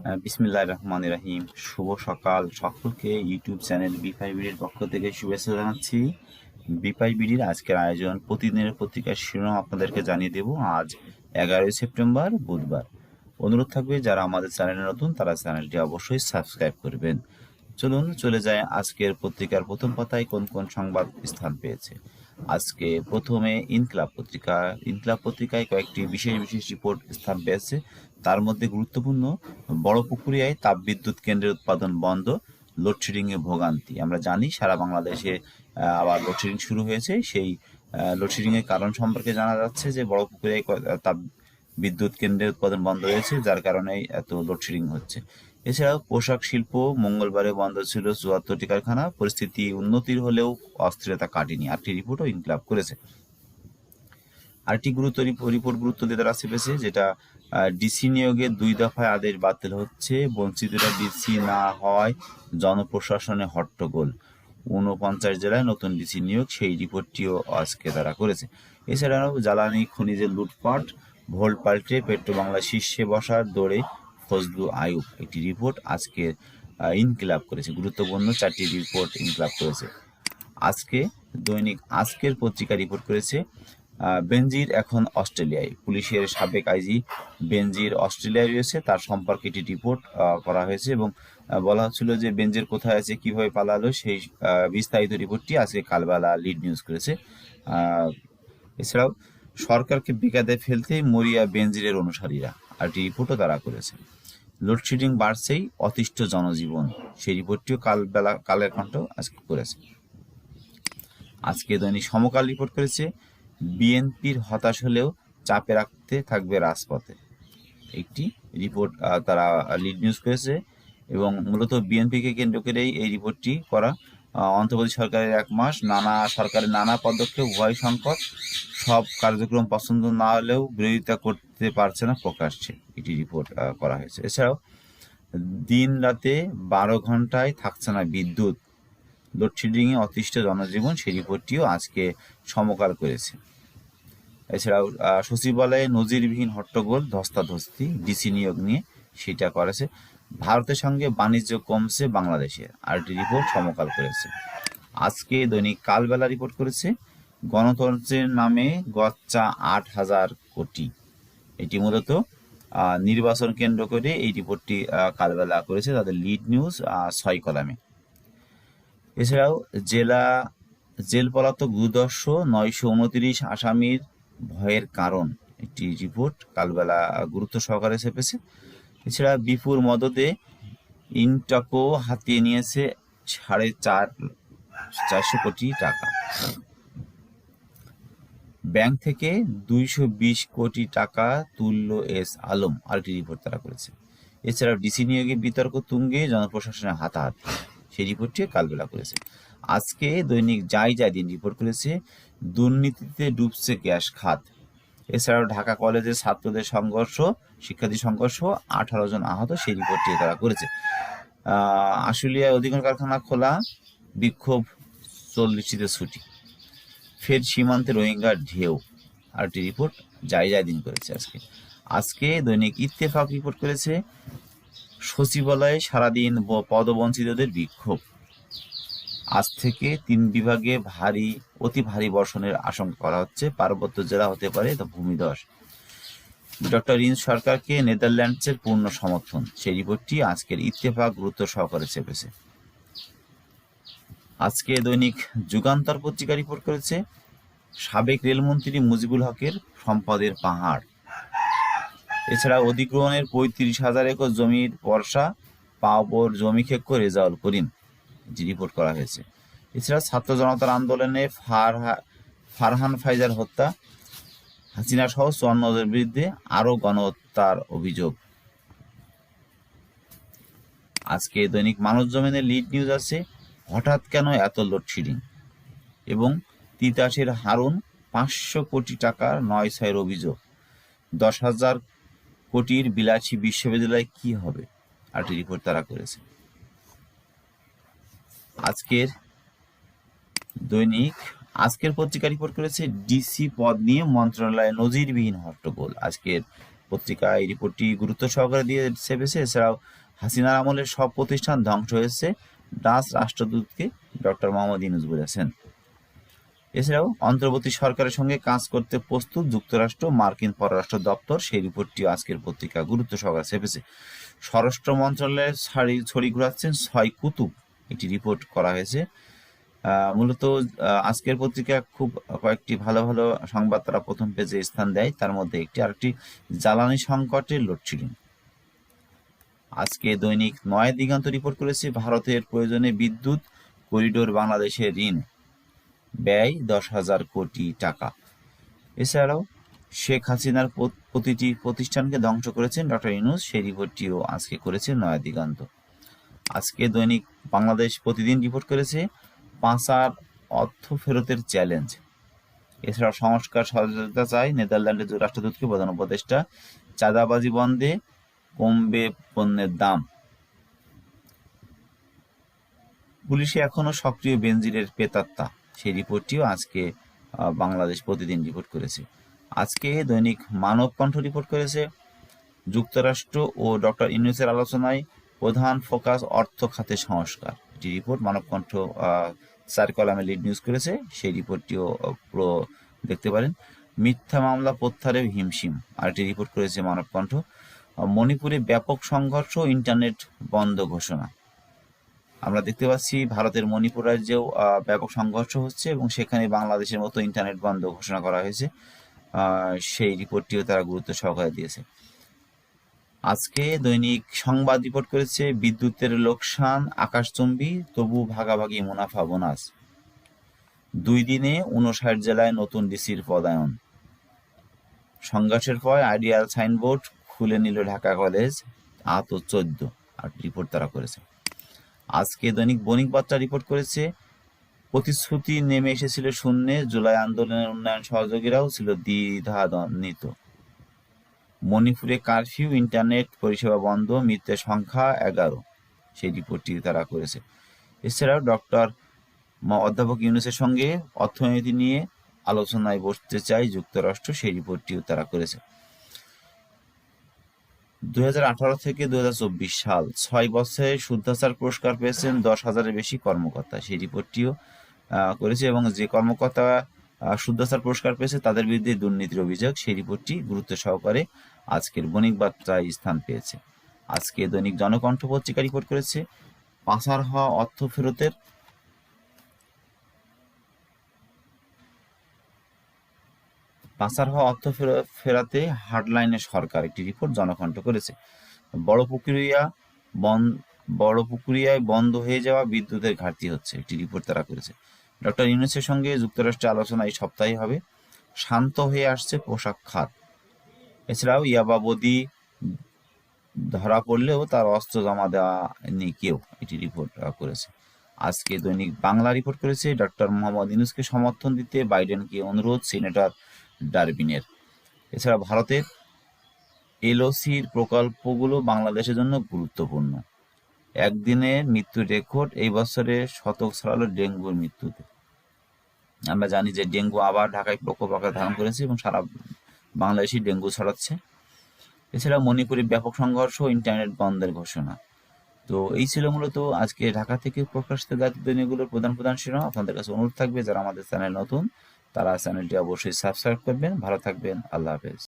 আহ, বিসমিল্লাহির রহমান রাহিম। শুভ সকাল সকলকে ইউটিউব চ্যানেল বিপাই বিডির পক্ষ থেকে শুভেচ্ছা জানাচ্ছি। বিপাই বিডির আজকের আয়োজন প্রতিদিনের পত্রিকার শিরোনাম আপনাদেরকে জানিয়ে দেব আজ এগারোই সেপ্টেম্বর বুধবার। অনুরোধ থাকবে যারা আমাদের চ্যানেলে নতুন তারা চ্যানেলটি অবশ্যই সাবস্ক্রাইব করবেন। চলুন চলে যায় আজকের পত্রিকার প্রথম পাতায় কোন কোন সংবাদ স্থান পেয়েছে। আজকে প্রথমে ইনকলাব পত্রিকা, ইনকলাব পত্রিকায় কয়েকটি বিশেষ বিশেষ রিপোর্ট স্থান পেয়েছে। তার মধ্যে গুরুত্বপূর্ণ, বড় পুকুরিয়ায় তাপবিদ্যুৎ কেন্দ্রের উৎপাদন বন্ধ লোডশেডিং এ ভোগান্তি। আমরা জানি সারা বাংলাদেশে আবার লোডশেডিং শুরু হয়েছে। সেই লোডশেডিং এর কারণ সম্পর্কে জানা যাচ্ছে যে বড় পুকুরিয়ায় ক- তাপ বিদ্যুৎ কেন্দ্রের উৎপাদন বন্ধ হয়েছে, যার কারণে এত লোডশেডিং হচ্ছে। এছাড়াও পোশাক শিল্প মঙ্গলবারে বন্ধ ছিল চুয়াত্তরটি কারখানা। পরিস্থিতি উন্নতির হলেও অস্থিরতা কাটেনি, আটটি রিপোর্টও ইনক্লাব করেছে। আরেকটি গুরুত্ব রিপো- রিপোর্ট গুরুত্ব দিয়ে তারা চেপেছে, যেটা ডিসি নিয়োগের দুই দফায় আদেশ বাতিল হচ্ছে। বঞ্চিতরা ডিসি না হয় জনপ্রশাসনে হট্টগোল। ঊনপঞ্চাশ জেলায় নতুন ডিসি নিয়োগ, সেই রিপোর্টটিও আজকে তারা করেছে। এছাড়াও জ্বালানি, খনিজের লুটপাট, ভোল পাল্টে পেট্রো বাংলা শীর্ষে বসার দৌড়ে ফজলু আয়ুব একটি রিপোর্ট আজকে ইনকিলাব করেছে। গুরুত্বপূর্ণ চারটি রিপোর্ট ইনকিলাব করেছে। আজকে দৈনিক আজকের পত্রিকা রিপোর্ট করেছে বেনজির এখন অস্ট্রেলিয়ায়। পুলিশের সাবেক আইজি বেনজির অস্ট্রেলিয়ায় রয়েছে। তার সম্পর্কে একটি রিপোর্ট করা হয়েছে এবং বলা হচ্ছিল যে বেনজির কোথায় আছে, কীভাবে পালালো, সেই বিস্তারিত রিপোর্টটি আজকে কালবেলা লিড নিউজ করেছে। এছাড়াও সরকারকে বিকাদে ফেলতে মরিয়া বেনজিরের অনুসারীরা আর একটি রিপোর্টও তারা করেছে। লোডশেডিং বাড়ছেই, অতিষ্ঠ জনজীবন। সেই রিপোর্টটিও কালবেলা কালের কণ্ঠ আজকে করেছে। আজকে দৈনিক সমকাল রিপোর্ট করেছে, বিএনপির হতাশ হলেও চাপে রাখতে থাকবে রাজপথে। একটি রিপোর্ট তারা লিড নিউজ করেছে এবং মূলত বিএনপিকে কেন্দ্র করেই এই রিপোর্টটি করা অন্তর্বর্তী সরকারের এক মাস। নানা, সরকারের নানা পদক্ষেপ উভয় সংকট, সব কার্যক্রম পছন্দ না হলেও বিরোধিতা করতে পারছে না প্রকাশ্যে। এটি রিপোর্ট করা হয়েছে। এছাড়াও, দিন রাতে বারো ঘন্টায় থাকছে না বিদ্যুৎ। লোডশেডিং এ অতিষ্ঠ জনজীবন, সেই রিপোর্টটিও আজকে সমকাল করেছে। এছাড়াও সচিবালয়ে নজিরবিহীন হট্টগোল, ধস্তাধস্তি, ডিসি নিয়োগ নিয়ে সেটা করেছে। ভারতের সঙ্গে বাণিজ্য কমছে বাংলাদেশের আরটি রিপোর্ট সমকাল করেছে। আজকে দৈনিক কালবেলা রিপোর্ট করেছে, গণতন্ত্রের নামে গচ্চা আট হাজার কোটি। এটি মূলত নির্বাচন কেন্দ্র করে এই রিপোর্টটি কালবেলা করেছে তাদের লিড নিউজ ছয় কলামে। এছাড়াও জেলা, জেল পলাতক দুর্দর্শ নয়শো উনত্রিশ আসামির ভয়ের কারণ একটি রিপোর্ট কালবেলা গুরুত্ব সহকারে চেপেছে এছাড়া বিপুর মদতে ইনটাকো হাতিয়ে নিয়েছে সাড়ে চার, চারশো কোটি টাকা। ব্যাংক থেকে দুইশো বিশ কোটি টাকা তুলল এস আলম, আরেকটি রিপোর্ট তারা করেছে। এছাড়াও ডিসি নিয়োগে বিতর্ক তুঙ্গে জনপ্রশাসনের হাতাহাতি। সেই রিপোর্টটি কালবেলা করেছে। আজকে দৈনিক যাই যাই দিন রিপোর্ট করেছে, দুর্নীতিতে ডুবছে গ্যাস খাত। এছাড়াও ঢাকা কলেজের ছাত্রদের সংঘর্ষ, শিক্ষার্থী সংঘর্ষ, আঠারো জন আহত, সেই রিপোর্টটি তারা করেছে। আশুলিয়ায় অধিকাংশ কারখানা খোলা, বিক্ষোভ, চল্লিশটিতে ছুটি। ফের সীমান্তে রোহিঙ্গার ঢেউ। আর একটি রিপোর্ট যাই যাই দিন করেছে আজকে। আজকে দৈনিক ইত্তেফাক রিপোর্ট করেছে, সচিবালয়ে সারাদিন পদবঞ্চিতদের বিক্ষোভ। আজ থেকে তিন বিভাগে ভারী, অতি ভারী বর্ষণের আশঙ্কা করা হচ্ছে। পার্বত্য জেলা হতে পারে তা ভূমিধস ডক্টর ইন সরকারকে নেদারল্যান্ডসের পূর্ণ সমর্থন। সেই রিপোর্টটি আজকের ইত্তেফাক গুরুত্ব সহকারে চেপেছে আজকে দৈনিক যুগান্তর পত্রিকা রিপোর্ট করেছে, সাবেক রেলমন্ত্রী মুজিবুল হকের সম্পদের পাহাড়। এছাড়া অধিগ্রহণের পঁয়ত্রিশ হাজার একর জমির বর্ষা পাওপর জমি খেক্ষ রেজাউল করিম, এটি রিপোর্ট করা হয়েছে। এছাড়া ছাত্র জনতার আন্দোলনে ফারহা- ফারহান ফাইজার হত্যা, হাসিনা সহ চুয়ান্নদের বিরুদ্ধে আরও গণহত্যার অভিযোগ। আজকে দৈনিক মানব জমিনের লিড নিউজ আছে হঠাৎ কেন এত লোডশেডিং এবং তিতাসের হারুন পাঁচশো কোটি টাকার নয় ছয়ের অভিযোগ। দশ হাজার কোটির বিলাসী বিশ্ববিদ্যালয় কি হবে? আরটি রিপোর্ট তারা করেছে আজকের দৈনিক, আজকের পত্রিকা রিপোর্ট করেছে ডিসি পদ নিয়ে মন্ত্রণালয়ে নজিরবিহীন হট্টগোল। আজকের পত্রিকা এই রিপোর্টটি গুরুত্ব সহকারে দিয়ে চেপেছে এছাড়াও হাসিনার আমলের সব প্রতিষ্ঠান ধ্বংস হয়েছে। ডাচ রাষ্ট্রদূতকে ডক্টর মোহাম্মদ ইউনুস বলেছেন। এছাড়াও অন্তর্বর্তী সরকারের সঙ্গে কাজ করতে প্রস্তুত যুক্তরাষ্ট্র, মার্কিন পররাষ্ট্র দপ্তর, সেই রিপোর্টটিও আজকের পত্রিকা গুরুত্ব সহকারে চেপেছে স্বরাষ্ট্র মন্ত্রণালয়ের ছাড়ি ছড়ি ঘুরাচ্ছেন ছয় কুতুব, একটি রিপোর্ট করা হয়েছে। মূলত আজকের পত্রিকা খুব কয়েকটি ভালো ভালো সংবাদ তারা প্রথম পেজে স্থান দেয়। তার মধ্যে একটি আরেকটি, জ্বালানি সংকটের লোডশেডিং। আজকে দৈনিক নয় দিগান্ত রিপোর্ট করেছে ভারতের প্রয়োজনে বিদ্যুৎ, করিডোর বাংলাদেশের ঋণ। ব্যয় দশ হাজার কোটি টাকা। এছাড়াও শেখ হাসিনার প্রতিটি প্রতিষ্ঠানকে ধ্বংস করেছেন ডক্টর ইনুস সেই রিপোর্টটিও আজকে করেছে নয়া দিগান্ত। আজকে দৈনিক বাংলাদেশ প্রতিদিন রিপোর্ট করেছে পাঁচার অর্থ ফেরতের চ্যালেঞ্জ। এছাড়াও সংস্কার সহযোগিতা চাই নেদারল্যান্ডের যুক্তরাষ্ট্র রাষ্ট্রদূতকে প্রধান উপদেষ্টা। চাঁদাবাজি বন্ধে কমবে পণ্যের দাম। পুলিশে এখনও সক্রিয় বেনজিরের পেতাত্তা সেই রিপোর্টটিও আজকে বাংলাদেশ প্রতিদিন রিপোর্ট করেছে। আজকে দৈনিক মানব কণ্ঠ রিপোর্ট করেছে। যুক্তরাষ্ট্র ও ডক্টর ইউনুসের আলোচনায় প্রধান ফোকাস অর্থ খাতে সংস্কার। এটি রিপোর্ট মানব কণ্ঠ চার কলামে লিড নিউজ করেছে। সেই রিপোর্টটিও পুরো দেখতে পারেন। মিথ্যা মামলা প্রত্যাহারে হিমশিম। আরেকটি রিপোর্ট করেছে মানব কণ্ঠ। আহ, মণিপুরে ব্যাপক সংঘর্ষ ইন্টারনেট বন্ধ ঘোষণা। আমরা দেখতে পাচ্ছি ভারতের মণিপুর রাজ্যেও ব্যাপক সংঘর্ষ হচ্ছে এবং সেখানে বাংলাদেশের মতো ইন্টারনেট বন্ধ ঘোষণা করা হয়েছে। সেই রিপোর্টটিও তারা গুরুত্ব সহকারে দিয়েছে। আজকে দৈনিক সংবাদ রিপোর্ট করেছে, বিদ্যুতের লোকসান, আকাশচুম্বী, তবু ভাগাভাগি মুনাফা বোনাস। দুই দিনে উনষাট জেলায় নতুন ডিসির পদায়ন। সংঘর্ষের পর আইডিয়াল সাইনবোর্ড খুলে নিল ঢাকা কলেজ আহত চোদ্দ, আর রিপোর্ট তারা করেছে। আজকে দৈনিক বণিক বার্তা রিপোর্ট করেছে, প্রতিশ্রুতি নেমে এসেছিল শূন্যে, জুলাই আন্দোলনের উন্নয়ন সহযোগীরাও ছিল দ্বিধান্বিত মণিপুরে কারফিউ ইন্টারনেট পরিষেবা বন্ধ, মৃতের সংখ্যা এগারো, সেই রিপোর্টটি তারা করেছে। এছাড়াও ডক্টর অধ্যাপক ইউনুসের সঙ্গে অর্থনীতি নিয়ে আলোচনায় বসতে চাই যুক্তরাষ্ট্র, সেই রিপোর্টটিও তারা করেছে। দু হাজার আঠারো থেকে দু হাজার চব্বিশ সাল ছয় বছরে শুদ্ধাচার পুরস্কার পেয়েছেন দশ হাজারের বেশি কর্মকর্তা। সেই রিপোর্টটিও করেছে এবং যে কর্মকর্তা শুদ্ধাচার পুরস্কার পেয়েছে তাদের বিরুদ্ধে দুর্নীতির অভিযোগ, সেই রিপোর্টটি গুরুত্ব সহকারে আজকের বণিক বার্তায় স্থান পেয়েছে। আজকে দৈনিক জনকণ্ঠ পত্রিকা রিপোর্ট করেছে, পাচার হওয়া অর্থ ফেরতের পাচার হওয়া অর্থ ফেরা- ফেরাতে হার্ডলাইনে সরকার একটি রিপোর্ট জনকণ্ঠ করেছে। বড় প্রক্রিয়া বন, বড় প্রক্রিয়ায় বন্ধ হয়ে যাওয়া বিদ্যুতের ঘাটতি হচ্ছে, একটি রিপোর্ট তারা করেছে। ডক্টর ইউনুসের সঙ্গে যুক্তরাষ্ট্রে আলোচনা এই সপ্তাহে হবে। শান্ত হয়ে আসছে পোশাক খাত। এছাড়াও ইয়াবাবদি ধরা পড়লেও তার অস্ত্র জমা দেওয়া নেই কেউ এটি রিপোর্ট করেছে। আজকে দৈনিক বাংলা রিপোর্ট করেছে, ডক্টর মোহাম্মদ ইউনুসকে সমর্থন দিতে বাইডেনকে অনুরোধ, সিনেটর ডারবিনের। এছাড়া ভারতের এলওসির প্রকল্পগুলো বাংলাদেশের জন্য গুরুত্বপূর্ণ। একদিনের মৃত্যু রেকর্ড এই বছরে শতক ছড়ালো ডেঙ্গুর মৃত্যুতে। আমরা জানি যে ডেঙ্গু আবার ঢাকায় প্রকোপ আকার ধারণ করেছে এবং সারা বাংলাদেশি ডেঙ্গু ছড়াচ্ছে। এছাড়া মণিপুরে ব্যাপক সংঘর্ষ ইন্টারনেট বন্ধের ঘোষণা। তো এই ছিল মূলত আজকে ঢাকা থেকে প্রকাশিত জাতীয় দৈনিকগুলোর প্রধান প্রধান শিরোনাম। আপনাদের কাছে অনুরোধ থাকবে যারা আমাদের চ্যানেল নতুন তারা চ্যানেলটি অবশ্যই সাবস্ক্রাইব করবেন। ভালো থাকবেন। আল্লাহ হাফেজ।